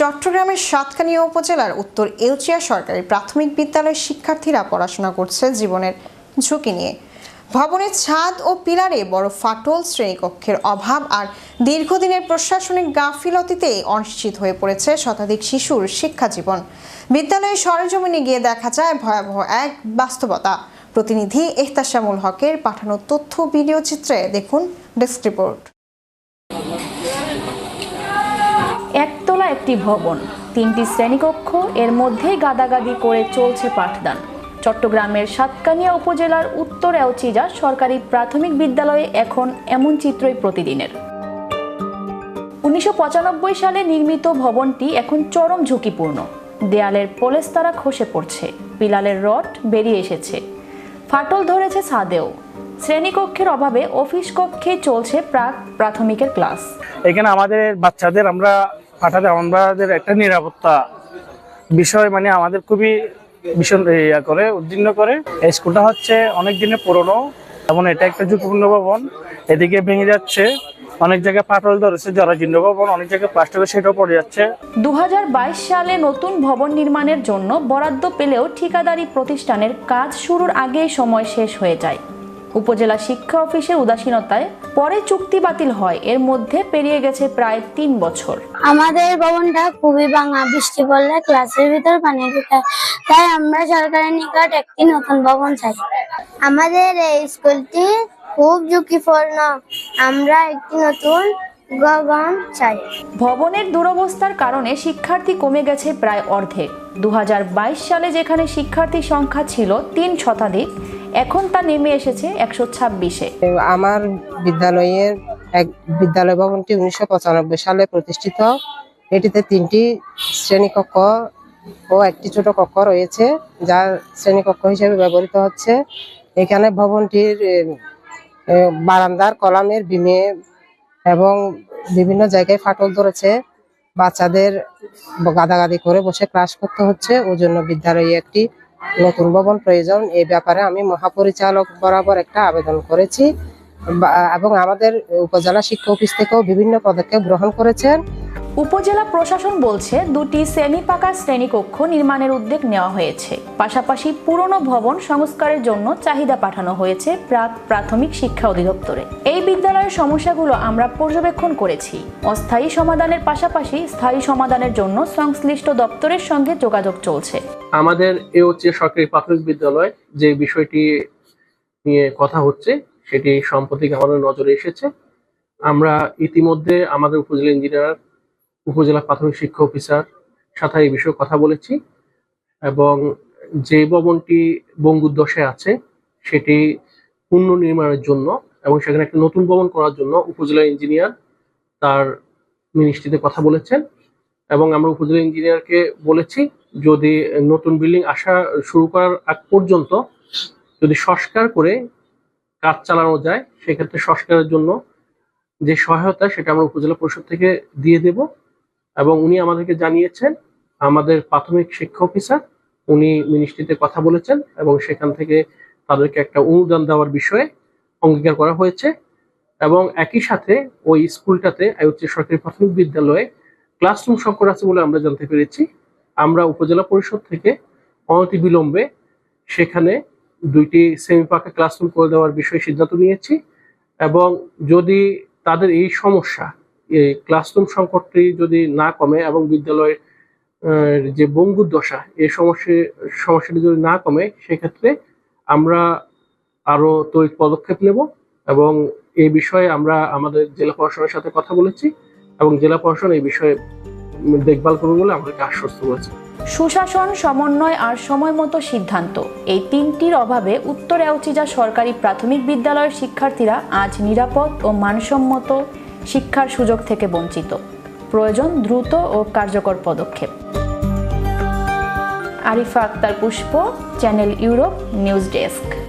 চট্টগ্রামের সাতকানিয়া উপজেলার উত্তর এলচিয়া সরকারি প্রাথমিক বিদ্যালয়ের শিক্ষার্থীরা পড়াশোনা করছে জীবনের ঝুঁকি নিয়ে। ভবনের ছাদ ও পিলারে বড় ফাটল শ্রেণীকক্ষের অভাব আর দীর্ঘদিনের প্রশাসনিক গাফিলতিতে অনিশ্চিত হয়ে পড়েছে শতাধিক শিশুর শিক্ষা জীবন। বিদ্যালয়ের সরেজমিনে গিয়ে দেখা যায় ভয়াবহ এক বাস্তবতা। প্রতিনিধি এহতাশামুল হকের পাঠানো তথ্য ভিডিও চিত্রে দেখুন ডেস্ক রিপোর্ট। একটি ভবন, তিনটি শ্রেণীকক্ষ, এর মধ্যেই গাদাগাদি করে চলছে পাঠদান। চট্টগ্রামের সাতকানিয়া উপজেলার উত্তর এওচিজা সরকারি প্রাথমিক বিদ্যালয়ে এখন এমন চিত্রই প্রতিদিনের। উনিশশো পঁচানব্বই সালে নির্মিত ভবনটি এখন চরম ঝুঁকিপূর্ণ। দেয়ালের পলেস্তারা খসে পড়ছে পিলালের রড বেরিয়ে এসেছে। ফাটল ধরেছে ছাদেও। শ্রেণীকক্ষের অভাবে অফিস কক্ষে চলছে প্রাক প্রাথমিকের ক্লাস। এখানে আমাদের বাচ্চাদের আমরা পাঠাতে আমাদের একটা নিরাপত্তা বিষয় মানে আমাদের খুবই ভীষণ ইয়া করে উদ্দীর্ণ করে। এই স্কুলটা হচ্ছে অনেক দিনের পুরনো, এবং এটা একটা ঝুঁকিপূর্ণ ভবন। এদিকে ভেঙে যাচ্ছে, অনেক জায়গায় পাটল ধরেছে, জরাজীর্ণ ভবন, অনেক জায়গায় প্লাস্টিকের সেটাও পড়ে যাচ্ছে। দু হাজার বাইশ সালে নতুন ভবন নির্মাণের জন্য বরাদ্দ পেলেও ঠিকাদারি প্রতিষ্ঠানের কাজ শুরুর আগেই সময় শেষ হয়ে যায়। উপজেলা শিক্ষা অফিসের উদাসীনতায় পরে চুক্তি বাতিল হয়। এর মধ্যে পেরিয়ে গেছে প্রায় তিন বছর। আমাদের ভবনটা খুবই ভাঙা বৃষ্টি পড়লে ক্লাসের ভিতর পানি ঢুকে। তাই আমরা সরকারের নিকট একটি নতুন ভবন চাই। আমাদের এই স্কুলটি খুব ঝুঁকিপূর্ণ। আমরা একটি নতুন ভবন চাই। ভবনের দুরবস্থার কারণে শিক্ষার্থী কমে গেছে প্রায় অর্ধেক। দু হাজার বাইশ সালে যেখানে শিক্ষার্থী সংখ্যা ছিল তিন শতাধিক এখন তা নেমে এসেছে একশো ছাব্বিশে। আমার বিদ্যালয়ের এক বিদ্যালয় ভবনটি উনিশশো পঁচানব্বই সালে প্রতিষ্ঠিত। এটিতে তিনটি শ্রেণীকক্ষ ও একটি ছোট কক্ষ রয়েছে, যা শ্রেণীকক্ষ হিসেবে ব্যবহৃত হচ্ছে। এখানে ভবনটির বারান্দার, কলামের বিমে এবং বিভিন্ন জায়গায় ফাটল ধরেছে। বাচ্চাদের গাদাগাদি করে বসে ক্লাস করতে হচ্ছে। ওই জন্য বিদ্যালয়ে একটি নতুন ভবন প্রয়োজন। এই ব্যাপারে আমি মহাপরিচালক বরাবর একটা আবেদন করেছি। এবং আমাদের উপজেলা শিক্ষা অফিস থেকেও বিভিন্ন পদক্ষেপ গ্রহণ করেছেন। উপজেলা প্রশাসন বলছে দুটি সেমি পাকা শ্রেণীকক্ষ নির্মাণের উদ্যোগ নেওয়া হয়েছে। পাশাপাশি পুরনো ভবন সংস্কারের জন্য চাহিদা পাঠানো হয়েছে প্রাক প্রাথমিক শিক্ষা অধিদপ্তরে। এই বিদ্যালয়ের সমস্যাগুলো আমরা পর্যবেক্ষণ করেছি। অস্থায়ী সমাধানের পাশাপাশি স্থায়ী সমাধানের জন্য সংশ্লিষ্ট দপ্তরের সঙ্গে যোগাযোগ চলছে। আমাদের এ হচ্ছে সরকারি প্রাথমিক বিদ্যালয়, যে বিষয়টি নিয়ে কথা হচ্ছে, সেটি সম্প্রতি আমাদের নজরে এসেছে। আমরা ইতিমধ্যে আমাদের উপজেলা ইঞ্জিনিয়ার উপজেলা প্রাথমিক শিক্ষা অফিসার সাথে এই বিষয়ে কথা বলেছি এবং যে ভবনটি বঙ্গুর দশায় আছে, সেটি পুনর্নির্মাণের জন্য এবং সেখানে একটা নতুন ভবন করার জন্য উপজেলা ইঞ্জিনিয়ার তার মিনিস্ট্রিতে কথা বলেছেন এবং আমরা উপজেলা ইঞ্জিনিয়ারকে বলেছি, যদি নতুন বিল্ডিং আসা শুরু করার আগ পর্যন্ত যদি সংস্কার করে কাজ চালানো যায়, সেক্ষেত্রে সংস্কারের জন্য যে সহায়তা সেটা আমরা উপজেলা পরিষদ থেকে দিয়ে দেব। এবং উনি আমাদেরকে জানিয়েছেন, আমাদের প্রাথমিক শিক্ষা অফিসার, উনি মিনিস্ট্রিতে কথা বলেছেন এবং সেখান থেকে তাদেরকে একটা অনুদান দেওয়ার বিষয়ে অঙ্গীকার করা হয়েছে এবং একই সাথে ওই স্কুলটাতে আয়োচ্য সরকারি প্রাথমিক বিদ্যালয়ে ক্লাসরুম সংকট আছে বলে আমরা জানতে পেরেছি। আমরা উপজেলা পরিষদ থেকে অনতি বিলম্বে সেখানে দুইটি সেমি পাকা ক্লাসরুম করে দেওয়ার বিষয়ে সিদ্ধান্ত নিয়েছি এবং যদি তাদের এই সমস্যা এই ক্লাসরুম সংকটটি যদি না কমে এবং বিদ্যালয়ের যে বঙ্গুর দশা এই সমস্যা, সমস্যাটি যদি না কমে, সেক্ষেত্রে আমরা আরও তড়িৎ পদক্ষেপ নেব এবং এই বিষয়ে আমরা আমাদের জেলা প্রশাসনের সাথে কথা বলেছি এবং জেলা প্রশাসন এই বিষয়ে দেখভাল করবে বলে আমাদেরকে আশ্বস্ত করেছে। সুশাসন, সমন্বয় আর সময় মতো সিদ্ধান্ত, এই তিনটির অভাবে উত্তর এওচিজা সরকারি প্রাথমিক বিদ্যালয়ের শিক্ষার্থীরা আজ নিরাপদ ও মানসম্মত শিক্ষার সুযোগ থেকে বঞ্চিত। প্রয়োজন দ্রুত ও কার্যকর পদক্ষেপ। Arifa Akter Pushpa, channel Europe news desk.